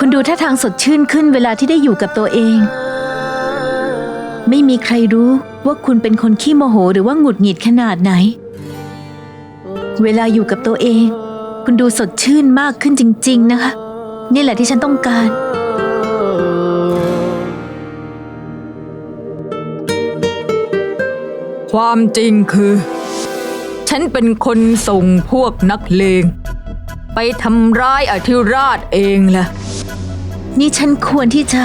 คุณดูท่าทางสดชื่นขึ้นเวลาที่ได้อยู่กับตัวเอง ไม่มีใครรู้ว่าคุณเป็นคนขี้โมโหหรือว่าหงุดหงิดขนาดไหน เวลาอยู่กับตัวเอง คุณดูสดชื่นมากขึ้นจริง ๆ นะคะ นี่แหละที่ฉันต้องการความจริงคือ ฉันเป็นคนส่งพวกนักเลง ไปทำร้ายอธิราชเองแหละ นี่ฉันควรที่จะ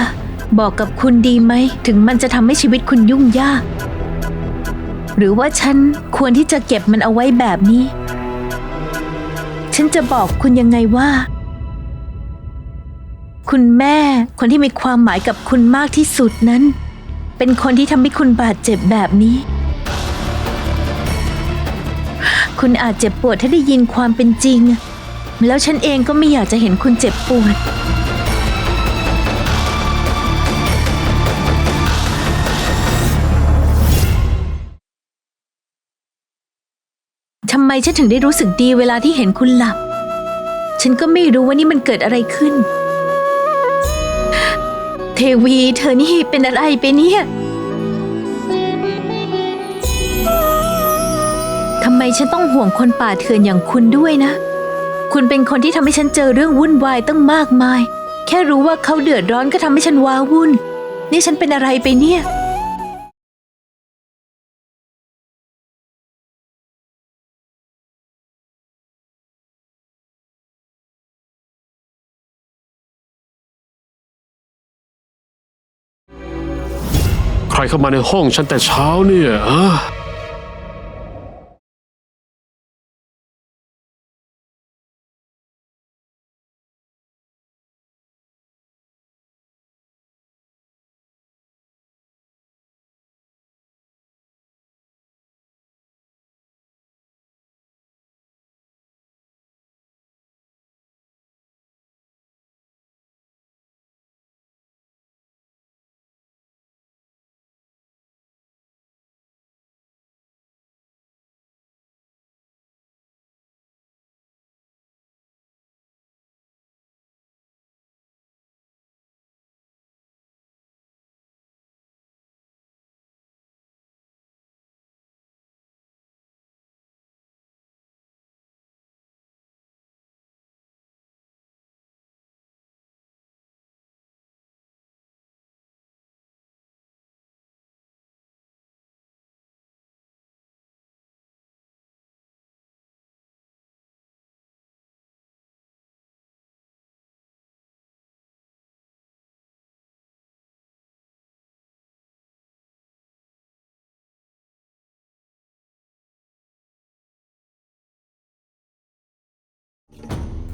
บอกกับคุณดีไหม ถึงมันจะทำให้ชีวิตคุณยุ่งยาก หรือว่าฉันควรที่จะเก็บมันเอาไว้แบบนี้ ฉันจะบอกคุณยังไงว่า คุณแม่คนที่มีความหมายกับคุณมากที่สุดนั้น เป็นคนที่ทำให้คุณบาดเจ็บแบบนี้ คุณอาจเจ็บปวดถ้าได้ยินความเป็นจริง แล้วฉันเองก็ไม่อยากจะเห็นคุณเจ็บปวด ฉันถึงได้รู้สึกดีเวลาที่เห็นคุณหลับ ฉันก็ไม่รู้ว่านี่มันเกิดอะไรขึ้น เทวีเธอนี่เป็นอะไรไปเนี่ยทำไมฉันต้องห่วงคนป่าเถื่อนอย่างคุณด้วยนะ คุณเป็นคนที่ทำให้ฉันเจอเรื่องวุ่นวายตั้งมากมาย แค่รู้ว่าเขาเดือดร้อนก็ทำให้ฉันว้าวุ่น นี่ฉันเป็นอะไรไปเนี่ย ใครเข้ามาในห้องฉันแต่เช้าเนี่ยอะ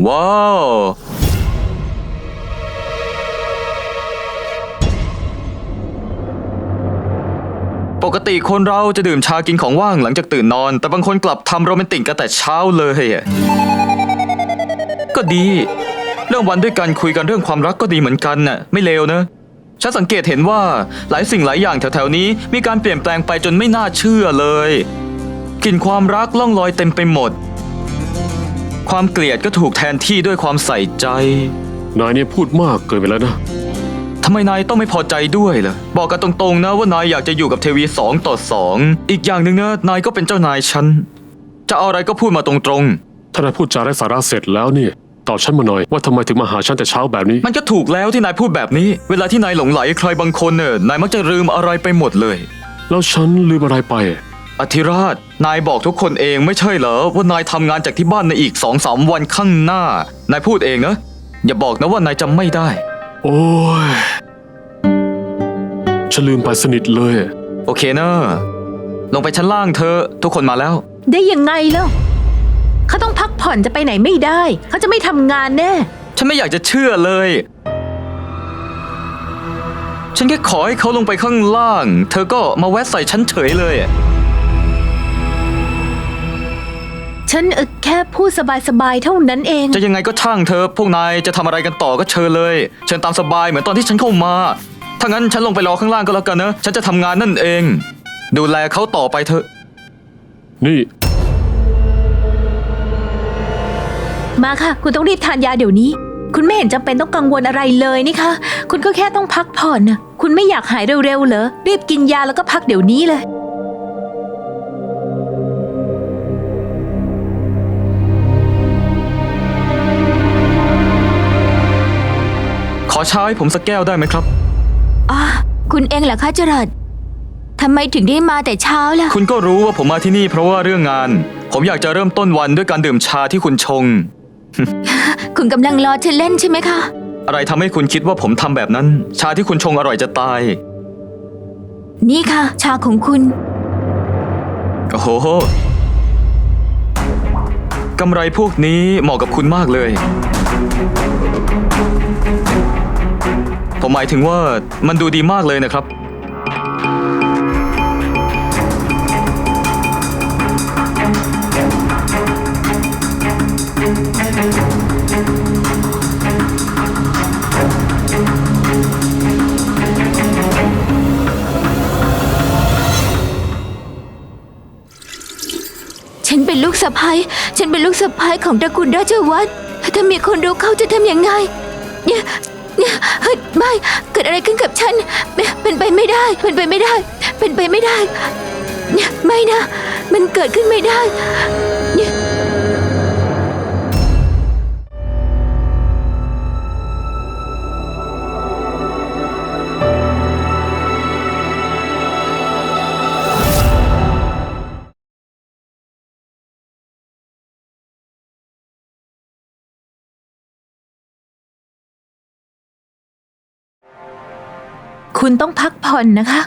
ว้าวปกติคนเราจะดื่มชากินของว่างหลังจากตื่นนอน แต่บางคนกลับทำโรแมนติกกันแต่เช้าเลยก็ดี เรื่องวันด้วยกันคุยกันเรื่องความรักก็ดีเหมือนกันน่ะ ไม่เลวนะฉันสังเกตเห็นว่าหลายสิ่งหลายอย่างแถวๆนี้มีการเปลี่ยนแปลงไปจนไม่น่าเชื่อเลยกลิ่นความรักล่องลอยเต็มไปหมด ความเกลียดก็ถูกแทนที่ด้วยความใส่ใจ นายเนี่ยพูดมากเกินไปแล้วนะทำไมนายต้องไม่พอใจด้วยล่ะ บอกกันตรงๆนะว่านายอยากจะอยู่กับเทวีสองต่อสองอีกอย่างหนึ่งนะนายก็เป็นเจ้านายฉันจะเอาอะไรก็พูดมาตรงถ้านายพูดจาไร้สาระเสร็จแล้วเนี่ยตอบฉันมาหน่อยว่าทำไมถึงมาหาฉันแต่เช้าแบบนี้ ๆ มันก็ถูกแล้วที่นายพูดแบบนี้ เวลาที่นายหลงไหลใครบางคนเน่ะนายมักจะลืมอะไรไปหมดเลย แล้วฉันลืมอะไรไป อธิราช นายบอกทุกคนเองไม่ใช่เหรอว่านายทำงานจากที่บ้านในอีกสองสามวันข้างหน้า นายพูดเองนะ อย่าบอกนะว่านายจำไม่ได้ โอ้ยฉันลืมไปสนิทเลย โอเคนะ ลงไปชั้นล่างเธอะทุกคนมาแล้ว ได้ยังไงแล้วเขาต้องพักผ่อนจะไปไหนไม่ได้ เขาจะไม่ทำงานแน่ ฉันไม่อยากจะเชื่อเลย ฉันแค่ขอให้เขาลงไปข้างล่าง เธอก็มาแวะใส่ฉันเฉยเลย ฉันเออแค่พูดสบายๆเท่านั้นเอง จะยังไงก็ช่างเธอ พวกนายจะทำอะไรกันต่อก็เชิญเลย เชิญตามสบายเหมือนตอนที่ฉันเข้ามา ถ้างั้นฉันลงไปรอข้างล่างก็แล้วกันนะ ฉันจะทำงานนั่นเอง ดูแลเขาต่อไปเถอะ นี่มาค่ะ คุณต้องรีบทานยาเดี๋ยวนี้ คุณไม่เห็นจำเป็นต้องกังวลอะไรเลยนี่คะ คุณก็แค่ต้องพักผ่อนนะคุณไม่อยากหายเร็วๆเหรอ รีบกินยาแล้วก็พักเดี๋ยวนี้เลย อชาให้ผมสักแก้วได้ไหมครับอ่าคุณเองเหรอคะจรัสทำไมถึงได้มาแต่เช้าล่ะ คุณก็รู้ว่าผมมาที่นี่เพราะว่าเรื่องงาน ผมอยากจะเริ่มต้นวันด้วยการดื่มชาที่คุณชง คุณกำลังรอฉันเล่นใช่ไหมคะ อะไรทำให้คุณคิดว่าผมทำแบบนั้น ชาที่คุณชงอร่อยจะตาย นี่ค่ะ ชาของคุณ โอ้โหกำไรพวกนี้เหมาะกับคุณมากเลย ผมหมายถึงว่ามันดูดีมากเลยนะครับ ฉันเป็นลูกสะพ้ยฉันเป็นลูกสะพ้ยของตระกูลราชวัฒน์ถ้ามีคนรู้เขาจะทำยังไง เนี่ยเฮ้ยไม่เกิดอะไรขึ้นกับฉันเป็นไปไม่ได้ เป็นไปไม่ได้ เป็นไปไม่ได้เนี่ยไม่นะ มันเกิดขึ้นไม่ได้เนี่ย คุณต้องพักผ่อนนะคะ